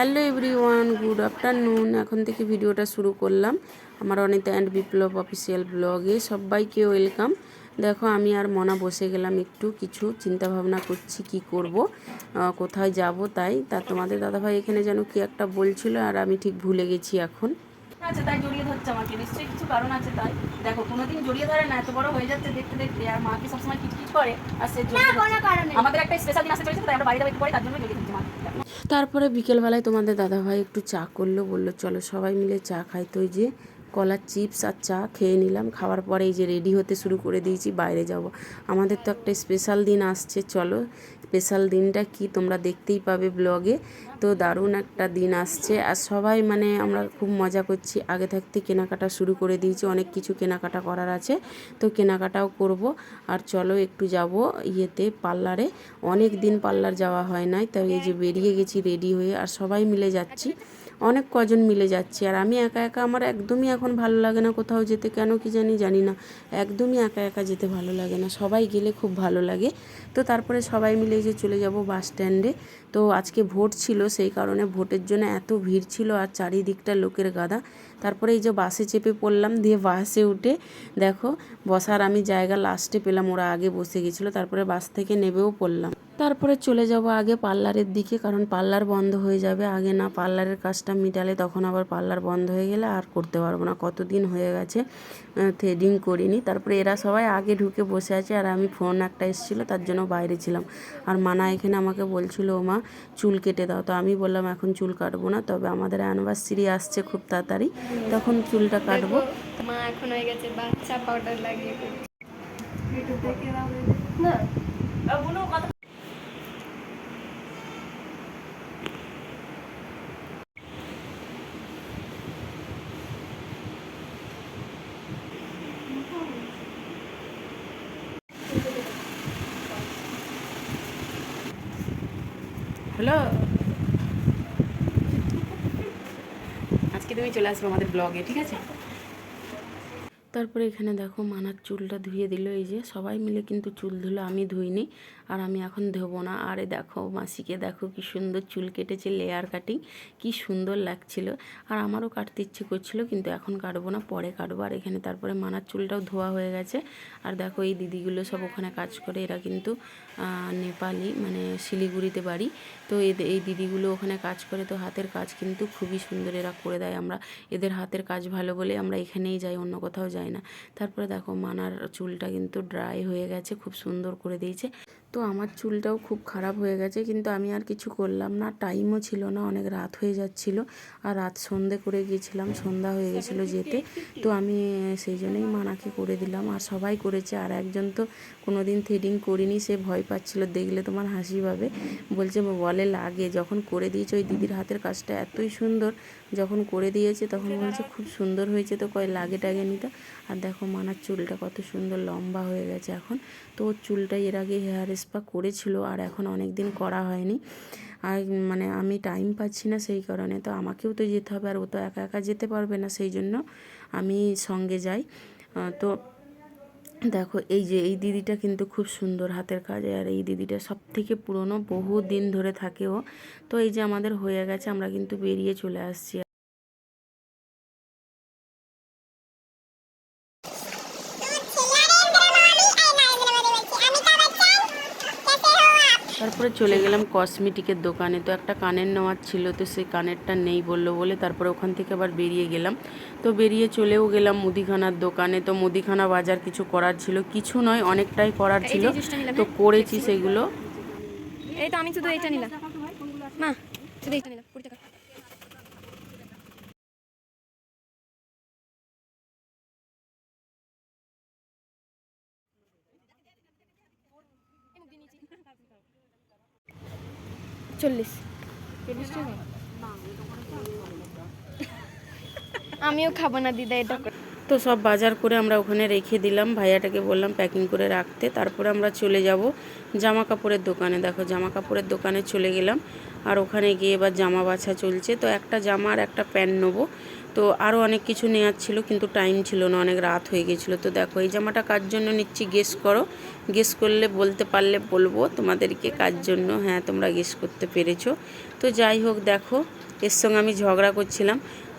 Hello everyone good afternoon. এখন থেকে ভিডিওটা শুরু করলাম আমার অনিতা অ্যান্ড বিপ্লব অফিসিয়াল ব্লগে। সবাইকে ওয়েলকাম। দেখো আমি আর মনা বসে গেলাম একটু। কিছু চিন্তা ভাবনা করছি কি করব কোথায় যাব তাই। তা তোমাদের দাদাভাই এখানে যেন কি একটা বলছিল আর আমি ঠিক ভুলে গেছি এখন। আছে তাই জড়িয়ে ধরছে আমাকে। নিশ্চয়ই কিছু কারণ আছে তাই। দেখো কোনোদিন জড়িয়ে ধরে না এত বড় হয়ে যাচ্ছে দেখতে দেখতে। আর মাকে সবসময় কিটকিট করে আর সে। আমাদের একটা স্পেশাল দিন আসতে চলেছে তাই আমরা বাড়ি যাব একটু পরে তার জন্য জড়িয়ে ধরছি মাকে তারপরে বিকেলবেলায় তোমাদের দাদাভাই একটু চা করল, বলল, চলো সবাই মিলে চা খাই। তো যে কলার চিপস আর চা খেয়ে নিলাম। খাওয়ার পরে এই যে রেডি হতে শুরু করে দিয়েছি, বাইরে যাব। আমাদের তো একটা স্পেশাল দিন আসছে, চলো। স্পেশাল দিনটা কি তোমরা দেখতেই পাবে ব্লগে তো দারুণ একটা দিন আসছে। আর সবাই মানে আমরা খুব মজা করছি। আগে থাকতে কেনাকাটা শুরু করে দিয়েছি। অনেক কিছু কেনাকাটা করার আছে। তো কেনাকাটাও করব। আর চলো একটু যাব ইয়েতে, পার্লারে। অনেক দিন পার্লার যাওয়া হয় নাই। তাই এই যে বেরিয়ে গেছি রেডি হয়ে। আর সবাই মিলে যাচ্ছি। অনেক কজন মিলে যাচ্ছি। আর আমি একা একা আমার একদমই এখন ভালো লাগে না কোথাও যেতে, কেন কি জানি জানি না। একদমই একা একা যেতে ভালো লাগে না। সবাই গেলে খুব ভালো লাগে। তো তারপরে সবাই মিলে যে চলে যাব বাস স্ট্যান্ডে। তো আজকে ভোট ছিল, সেই কারণে ভোটের জন্য এত ভিড় ছিল আর চারিদিকটা লোকের গাদা তারপরে এই যে বাসে চেপে পড়লাম, দিয়ে বাসে উঠে দেখো, বসার আমি জায়গা লাস্টে পেলাম, ওরা আগে বসে গেছিল। তারপরে বাস থেকে নেবেও পড়লাম। তারপরে চলে যাব আগে পার্লারের দিকে কারণ পার্লার বন্ধ হয়ে যাবে। আগে না পার্লারের কাজটা মিটালে তখন আবার পার্লার বন্ধ হয়ে গেলে আর করতে পারব না। কতদিন হয়ে গেছে থ্রেডিং করিনি। তারপরে এরা সবাই আগে ঢুকে বসে আছে আর আমি ফোন একটা এসেছিল তার জন্য বাইরে ছিলাম। আর মানা এখানে আমাকে বলছিল ও মা চুল কেটে দাও। তো আমি বললাম এখন চুল কাটবো না। তবে আমাদের অ্যানিভার্সারি আসছে খুব তাড়াতাড়ি তখন চুলটা কাটবো। মা এখন হয়ে গেছে বাচ্চা পাউডার লাগিয়ে। না। হ্যালো আজকে তুমি চলে আসব আমাদের ব্লগে ঠিক আছে? তারপরে এখানে দেখো মানার চুলটা ধুয়ে দিল, এই যে সবাই মিলে কিন্তু চুল ধুলো, আমি ধুইনি আর আমি এখন ধোবো না। আরে দেখো মাসিকে দেখো কি সুন্দর চুল কেটেছে লেয়ার কাটিং কি সুন্দর লাগছিল। আর আমারও কাটতে ইচ্ছে করছিল কিন্তু এখন কাটবো না, পরে কাটবো। আর এখানে তারপরে মানার চুলটাও ধোয়া হয়ে গেছে। আর দেখো এই দিদিগুলো সব ওখানে কাজ করে, এরা কিন্তু নেপালি মানে শিলিগুড়িতে বাড়ি। তো এই দিদিগুলো ওখানে কাজ করে, তো হাতের কাজ কিন্তু খুবই সুন্দর এরা করে দেয়। আমরা, এদের হাতের কাজ ভালো বলে আমরা এখানেই যাই, অন্য কোথাও যাই না। তারপরে দেখো মানার চুলটা কিন্তু ড্রাই হয়ে গেছে, খুব সুন্দর করে দিয়েছে। তো আমার চুলটাও খুব খারাপ হয়ে গেছে, কিন্তু আমি আর কিছু করলাম না। টাইমও ছিল না, অনেক রাত হয়ে যাচ্ছিল। আর রাত সন্ধে করে গিয়েছিলাম, সন্ধ্যা হয়ে গেছিল যেতে। তো আমি সেই জন্যই মানাকে করে দিলাম। আর সবাই করেছে, আর একজন তো কোনো দিন থ্রেডিং করিনি, সে ভয় পাচ্ছিল। দেখলে তোমার হাসি পাবে। বলছে, বলে লাগে, যখন করে দিয়েছে ওই দিদির হাতের কাজটা এতই সুন্দর, যখন করে দিয়েছে তখন বলছে, খুব সুন্দর হয়েছে তো, কয় লাগে টাগে নিতে? আর দেখো মানার চুলটা কত সুন্দর লম্বা হয়ে গেছে এখন। তো ওর চুলটা এর আগে হেয়ার স্পা করেছিল আর এখন অনেক দিন করা হয়নি। আর মানে আমি টাইম পাচ্ছি না সেই কারণে। তো আমাকেও তো যেতে হবে আর ও তো একা একা যেতে পারবে না সেই জন্য আমি সঙ্গে যাই। তো দেখো এই যে এই দিদিটা কিন্তু খুব সুন্দর হাতের কাজ। আর এই দিদিটা সব থেকে পুরনো বহু দিন ধরে থাকে ও। তো এই যে আমাদের হয়ে গেছে, আমরা কিন্তু বেরিয়ে চলে আসছি। তারপরে চলে গেলাম কসমেটিকের দোকানে। তো একটা কানের নেওয়ার ছিল তো সেই কানেরটা নেই বলল বলে তারপরে ওখান থেকে আবার বেরিয়ে গেলাম। তো বেরিয়ে চলেও গেলাম মুদিখানার দোকানে। তো মুদিখানা বাজার কিছু করার ছিল কিছু নয় অনেকটাই করার ছিল। তো হ্যাঁ? করেছি সেগুলো। এটা তো আমি শুধু এটা নিলাম। না শুধু এটা নিলাম কুড়ি টাকা চল্লিশ। আমিও খাব না, দিদা, এটা তো সব বাজার করে আমরা ওখানে রেখে দিলাম। ভাইয়াটাকে বললাম প্যাকিং করে রাখতে। তারপরে আমরা চলে যাব জামা কাপড়ের দোকানে। দেখো জামা কাপড়ের দোকানে চলে গেলাম। আর ওখানে গিয়ে এবার জামা বাছা চলছে। তো একটা জামা আর একটা প্যান্ট নেব। তো আরও অনেক কিছু নেওয়ার ছিল, কিন্তু টাইম ছিল না, অনেক রাত হয়ে গেছিল। তো দেখো, এই জামাটা কার জন্য নিচ্ছি গেস করো। গেস করলে বলতে পারলে বলব তোমাদেরকে কার জন্য। হ্যাঁ তোমরা গেস করতে পেরেছ। তো যাই হোক, দেখো, এর সঙ্গে আমি ঝগড়া করছিলাম।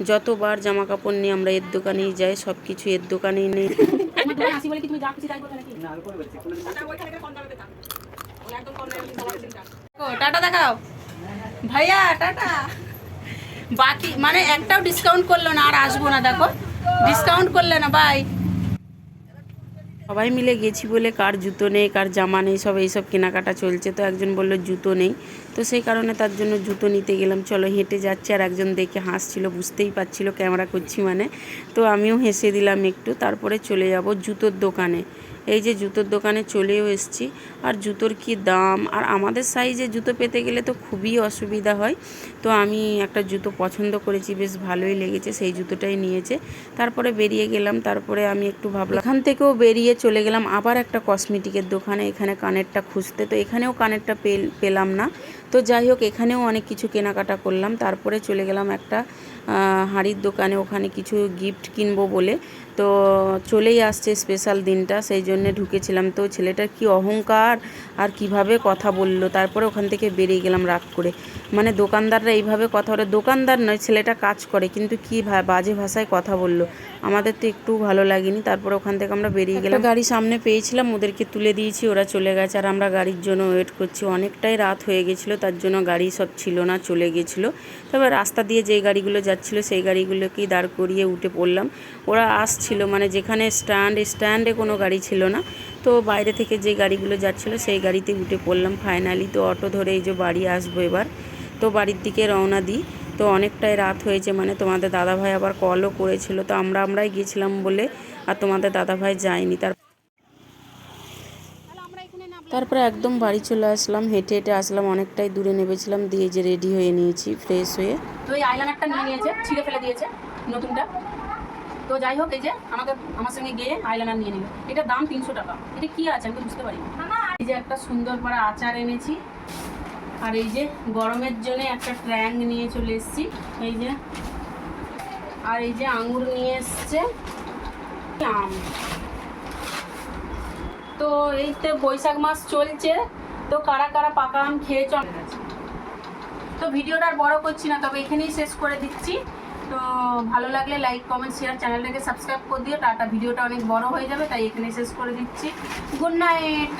যতবার জামা কাপড় নিয়ে আমরা এর দোকানেই যাই সব কিছু এর দোকানেই নেই। টাটা দেখাও। ভাইয়া, টাটা। বাকি মানে একটাও ডিসকাউন্ট করল না, আর আসব না, দেখো। ডিসকাউন্ট করলে না বাই সবাই মিলে গেছি বলে কার জুতো নেই, কার জামা নেই, সব এইসব কেনাকাটা চলছে। তো একজন বলল জুতো নেই। তো সেই কারণে তার জন্য জুতো নিতে গেলাম। চলো হেঁটে যাচ্ছে, আর একজন দেখে হাসছিল, বুঝতেই পারছিল ক্যামেরা করছি মানে। তো আমিও হেসে দিলাম একটু, তারপরে চলে যাব জুতোর দোকানে। এই যে জুতোর দোকানে চলেও এসেছি। আর জুতোর কি দাম? আর আমাদের সাইজে জুতো পেতে গেলে তো খুবই অসুবিধা হয়। তো আমি একটা জুতো পছন্দ করেছি, বেশ ভালোই লেগেছে, সেই জুতোটাই নিয়েছে। তারপরে বেরিয়ে গেলাম, তারপরে আমি একটু ভাবলাম এখান থেকেও বেরিয়ে চলে গেলাম আবার একটা কসমেটিকের দোকানে, এখানে কানেরটা খুঁজতে। তো এখানেও কানেরটা পেল- পেলাম না। তো যাই হোক, এখানেও অনেক কিছু কেনাকাটা করলাম। তারপরে চলে গেলাম একটা হাঁড়ির দোকানে। ওখানে কিছু গিফট কিনবো বলে। তো চলেই আসছে স্পেশাল দিনটা সেই জন্যে ঢুকেছিলাম। তো ছেলেটার কি অহংকার? আর কীভাবে কথা বলল? তারপরে ওখান থেকে বেরিয়ে গেলাম রাগ করে। মানে দোকানদাররা এইভাবে কথা বলে দোকানদার নয় ছেলেটা কাজ করে কিন্তু কি ভা- বাজে ভাষায় কথা বলল। আমাদের তো একটু ভালো লাগেনি তারপরে ওখান থেকে আমরা বেরিয়ে গেলাম। গাড়ি সামনে পেয়েছিলাম ওদেরকে তুলে দিয়েছি ওরা চলে গেছে আর আমরা গাড়ির জন্য ওয়েট করছি। অনেকটাই রাত হয়ে গেছিল তার জন্য গাড়ি সব ছিল না চলে গেছিল। তবে রাস্তা দিয়ে যে গাড়িগুলো যাচ্ছিল সেই গাড়িগুলোকেই দাঁড় করিয়ে উঠে পড়লাম। ওরা আসছিল মানে যেখানে স্ট্যান্ড স্ট্যান্ডে কোনো গাড়ি ছিল না। তো বাইরে থেকে যে গাড়িগুলো যাচ্ছিল, সেই গাড়িতে উঠে পড়লাম। ফাইনালি তো অটো ধরে এই যে বাড়ি আসব এবার। তো বাড়ির দিকে রওনা দিই। তো অনেকটাই রাত হয়েছে মানে তোমাদের দাদাভাই আবার কলও করেছিল। তো আমরা আমরাই গিয়েছিলাম বলে আর তোমাদের দাদাভাই যায়নি। তার তারপরে একদম বাড়ি চলে আসলাম। হেঁটে হেঁটে আসলাম, অনেকটাই দূরে নেমেছিলাম। দিয়ে যে রেডি হয়ে নিয়েছি ফ্রেশ হয়ে। তো এই আইলাইনারটা নিয়ে নিয়েছে, ছিঁড়ে ফেলে দিয়েছে, নতুনটা। তো যাই হোক এই যে আমাকে আমার সঙ্গে গিয়ে আইলাইনার নিয়ে নিল। এটার দাম তিনশো টাকা। এটা কি আছে? আমি বুঝতে পারি এই যে একটা সুন্দর করে আচার এনেছি। আর এই যে গরমের জন্য একটা ট্র্যাঙ্ক নিয়ে চলে এসেছি। এই যে। আর এই যে আঙুর নিয়ে এসছে। আম। তো এই তো বৈশাখ মাস চলছে। তো কারা কারা পাকা আম খেয়ে চলে গেছে তো ভিডিওটা আর বড় করছি না তবে এখানেই শেষ করে দিচ্ছি। তো ভালো লাগলে লাইক কমেন্ট শেয়ার চ্যানেলটাকে সাবস্ক্রাইব করে দিও। টাটা ভিডিওটা অনেক বড় হয়ে যাবে, তাই এখানে শেষ করে দিচ্ছি। Good night